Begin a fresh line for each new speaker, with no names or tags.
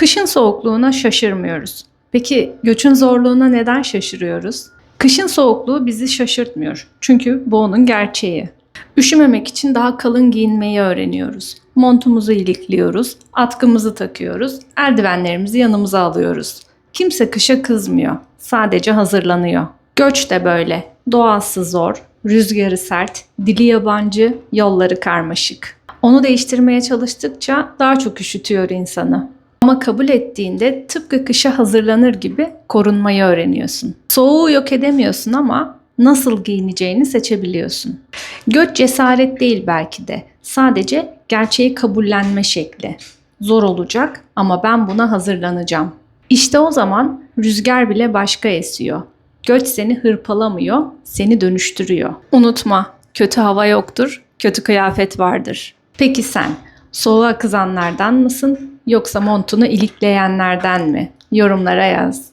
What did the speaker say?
Kışın soğukluğuna şaşırmıyoruz. Peki göçün zorluğuna neden şaşırıyoruz? Kışın soğukluğu bizi şaşırtmıyor. Çünkü bu onun gerçeği. Üşümemek için daha kalın giyinmeyi öğreniyoruz. Montumuzu ilikliyoruz, atkımızı takıyoruz, eldivenlerimizi yanımıza alıyoruz. Kimse kışa kızmıyor, sadece hazırlanıyor. Göç de böyle. Doğası zor, rüzgarı sert, dili yabancı, yolları karmaşık. Onu değiştirmeye çalıştıkça daha çok üşütüyor insanı. Ama kabul ettiğinde tıpkı kışa hazırlanır gibi korunmayı öğreniyorsun. Soğuğu yok edemiyorsun ama nasıl giyineceğini seçebiliyorsun. Göç cesaret değil belki de. Sadece gerçeği kabullenme şekli. Zor olacak ama ben buna hazırlanacağım. İşte o zaman rüzgar bile başka esiyor. Göç seni hırpalamıyor, seni dönüştürüyor. Unutma, kötü hava yoktur, kötü kıyafet vardır. Peki sen soğuğa kızanlardan mısın yoksa montunu ilikleyenlerden mi? Yorumlara yaz.